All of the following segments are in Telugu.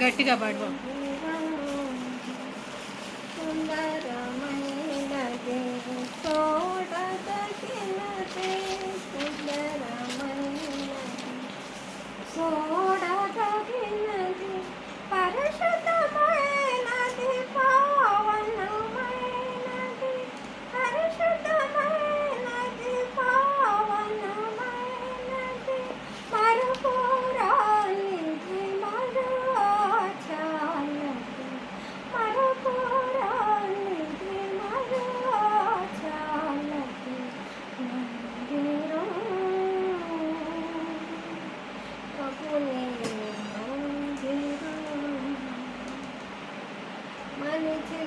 गट्टी का सुंदर मन लगे सुंदर मन लगे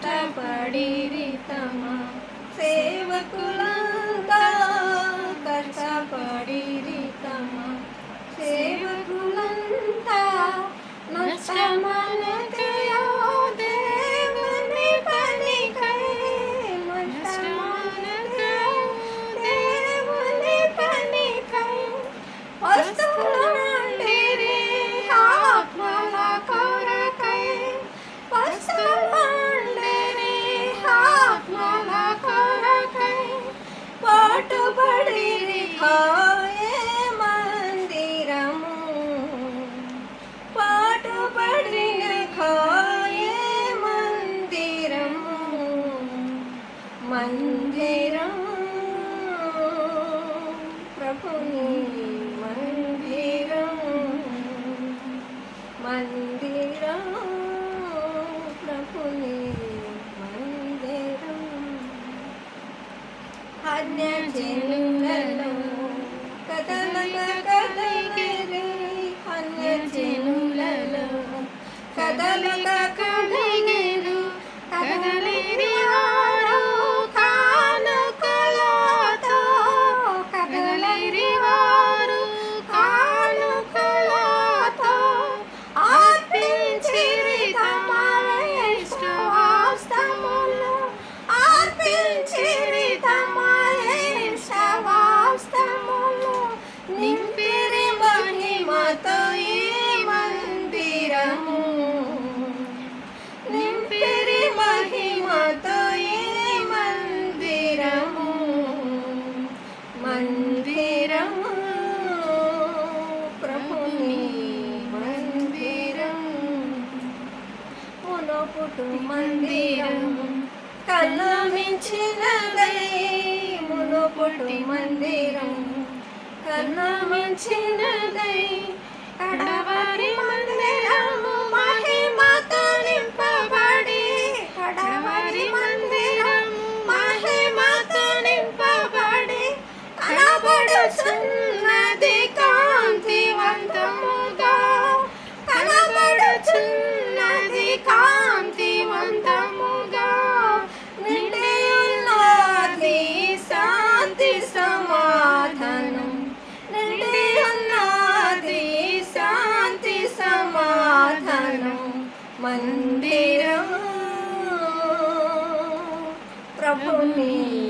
కష్టపడిరి తమ సేవకులంతా కష్టపడిరి తమ సేవకులంతా నష్టమనతే पाठ पडे అన్యజనులను కథల కథలైనది అన్యజనులలో కథల కథలైనరు కథలైన మంచినడై మునుపొట్టి మందిరం కన్నా మంచినడై కడవారి మందిరము మహిమతో నింపబడి కడవారి మందిరము మహిమతో నింపబడి అనబడుచున్న मन्दिरं प्रभुनी